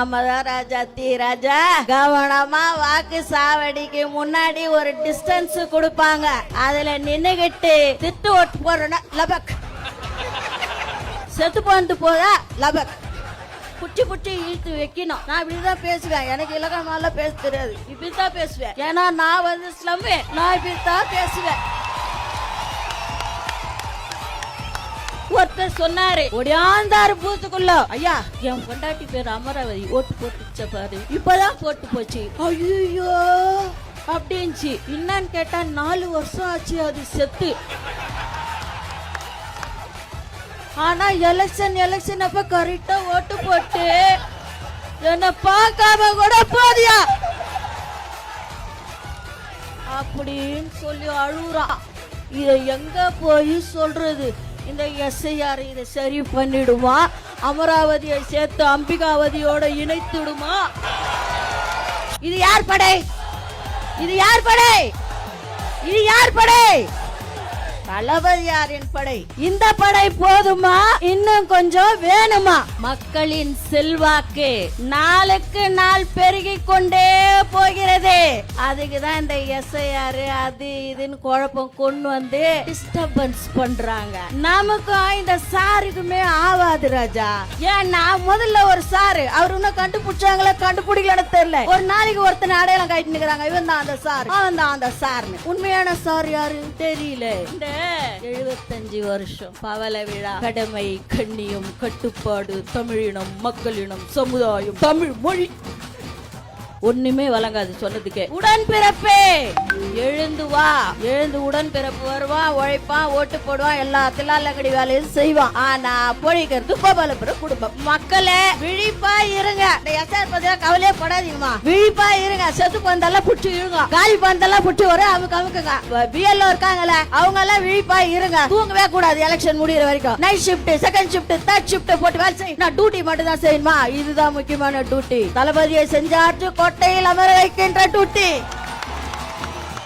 நாம ராஜா தீ ராஜா. கவனமா வாக்கு சாவடிக்கு முன்னாடி ஒரு டிஸ்டன்ஸ் கொடுப்பாங்க. அதுல நின்னுகிட்டு திட்டு ஓட்டு போறோம்னா லபக். செத்து போந்து போதா லபக். புச்சி புச்சி இழுத்து வைக்கணும். நான் இப்படிதான் பேசுவேன். எனக்கு இலக்கணமாலாம் பேச தெரியாது. இப்படித்தான் பேசுவேன். ஏன்னா நான் வந்து ஸ்லம்மே நான் இப்படித்தான் பேசுவேன். ஒருத்தர் சொன்னாரு ஒடியாந்தாரு பூத்துக்குள்ள. ஐயா என் பொண்டாட்டி பேர் அமராவதி. ஓட்டு போட்டுச்ச பாரு. இப்பதான் போட்டு போச்சு. ஐயோ அப்படின்ச்சு. என்னன்னு கேட்டா நாலு வருஷம் ஆச்சு அது செத்து. ஆனா எலெக்ஷன் எலெக்ஷன் அப்ப கரெக்டா ஓட்டு போட்டு என்ன பார்க்காம கூட போதியா? அப்படின்னு சொல்லி அழுகுறான் இதை எங்க போய் சொல்றது? இந்த எஸ்ஐஆர் இதை சரி பண்ணிடுமா? அமராவதியை சேர்த்து அம்பிகாவதியோட இணைத்துடுமா? இது யார் படை? இது யார் படை? இது யார் படை? தளபதியாரின் படை? இந்த படை போதுமா? இன்னும் கொஞ்சம் வேணுமா? மக்களின் செல்வாக்கு நாளுக்கு நாள் பெருகி கொண்டே போகிறது. அதுக்கு தான் இந்த எஸ்ஐஆர் அது இதுன்னு குழப்பம் கொண்டு வந்து டிஸ்டர்பன்ஸ் பண்றாங்க. நமக்கும் இந்த சாருக்குமே ஆவாது ராஜா. ஏன்னா முதல்ல ஒரு சாரு அவர் இன்னும் கண்டுபிடிச்சாங்களா கண்டுபிடிக்கலன்னு தெரியல. ஒரு நாளைக்கு ஒருத்தனை அடையாளம் காட்டிட்டு நிக்கிறாங்க. இவன் தான் அந்த சார். அவன் தான் அந்த சார்னு உண்மையான சார் யாரு? தெரியல. இந்த எழுபத்தஞ்சு வருஷம் பவள விழா. கடமை கண்ணியம் கட்டுப்பாடு தமிழினம் மக்களினம் சமுதாயம் தமிழ் மொழி. ஒண்ணுமே வழங்காது சொன்னதுக்கே. உடன்பிறப்பே! எழுந்து வா. எழுந்து உடன் பிறப்பு வருவான் உழைப்பான் ஓட்டு போடுவான் எல்லா தில்லாலங்கடி வேலையும் செய்வான் ஆனா பொழிக்கிறது கோபாலபுர குடும்பம். மக்களே விழிப்பா இருங்க. எஸ்ஆர் பத்தியா கவலையே படாதீங்கம்மா. விழிப்பா இருங்க. செத்து பந்தெல்லாம் புடிச்சு இழுங்க. காலி பந்தெல்லாம் புடிச்சு வர அவங்க அமுக்குங்க. பிஎல்ஓ இருக்காங்கல்ல அவங்க எல்லாம் விழிப்பா இருங்க. தூங்கவே கூடாது எலெக்ஷன் முடியிற வரைக்கும். Night shift second shift third shift போட்டு வேலை செய்யும் நான் டியூட்டி மட்டும் தான் செய்யணுமா? இதுதான் முக்கியமான டியூட்டி தளபதியை செஞ்சாற்று கோட்டையில் அமர வைக்கின்ற டியூட்டி